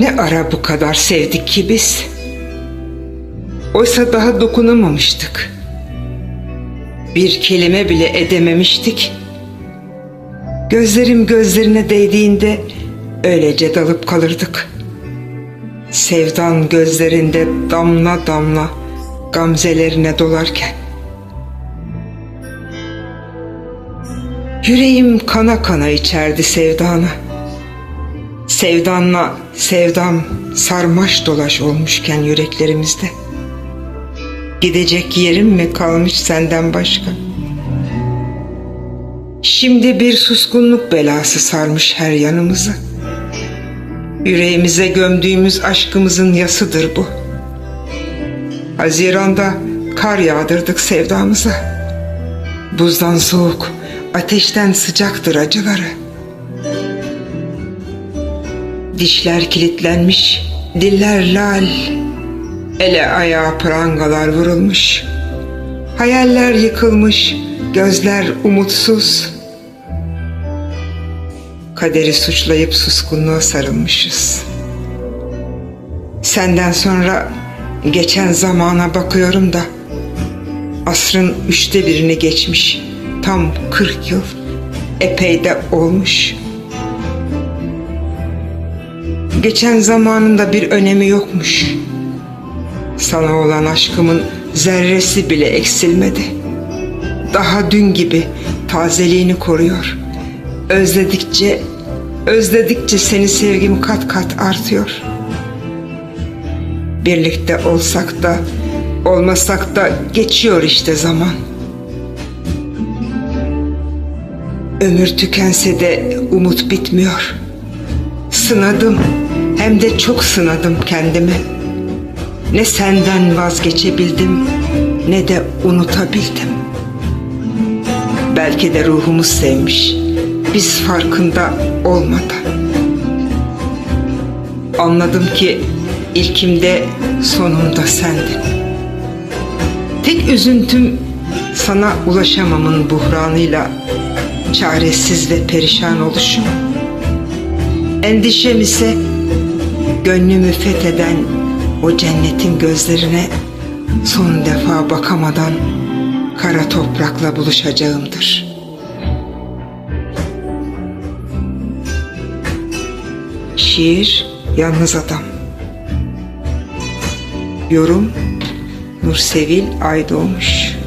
Ne ara bu kadar sevdik ki biz? Oysa daha dokunamamıştık. Bir kelime bile edememiştik. Gözlerim gözlerine değdiğinde öylece dalıp kalırdık. Sevdan gözlerinde damla damla gamzelerine dolarken. Yüreğim kana kana içerdi sevdana. Sevdanla sevdam sarmaş dolaş olmuşken yüreklerimizde. Gidecek yerim mi kalmış senden başka? Şimdi bir suskunluk belası sarmış her yanımızı. Yüreğimize gömdüğümüz aşkımızın yasıdır bu. Haziranda kar yağdırdık sevdamıza. Buzdan soğuk, ateşten sıcaktır acıları. Dişler kilitlenmiş, diller lal, ele ayağa prangalar vurulmuş. Hayaller yıkılmış, gözler umutsuz. Kaderi suçlayıp suskunluğa sarılmışız. Senden sonra geçen zamana bakıyorum da asrın üçte birini geçmiş. Tam 40 yıl epey de olmuş. Geçen zamanın da bir önemi yokmuş. Sana olan aşkımın zerresi bile eksilmedi. Daha dün gibi tazeliğini koruyor. Özledikçe, özledikçe seni sevgim kat kat artıyor. Birlikte olsak da, olmasak da geçiyor işte zaman. Ömür tükense de umut bitmiyor. Sınadım, hem de çok sınadım kendimi. Ne senden vazgeçebildim, ne de unutabildim. Belki de ruhumuz sevmiş, biz farkında olmadan. Anladım ki ilkimde sonumda sendin. Tek üzüntüm sana ulaşamamın buhranıyla çaresiz ve perişan oluşum. Endişem ise gönlümü fetheden o cennetin gözlerine son defa bakamadan kara toprakla buluşacağımdır. Şiir Yalnız Adam Yorum Nursevil Aydoğmuş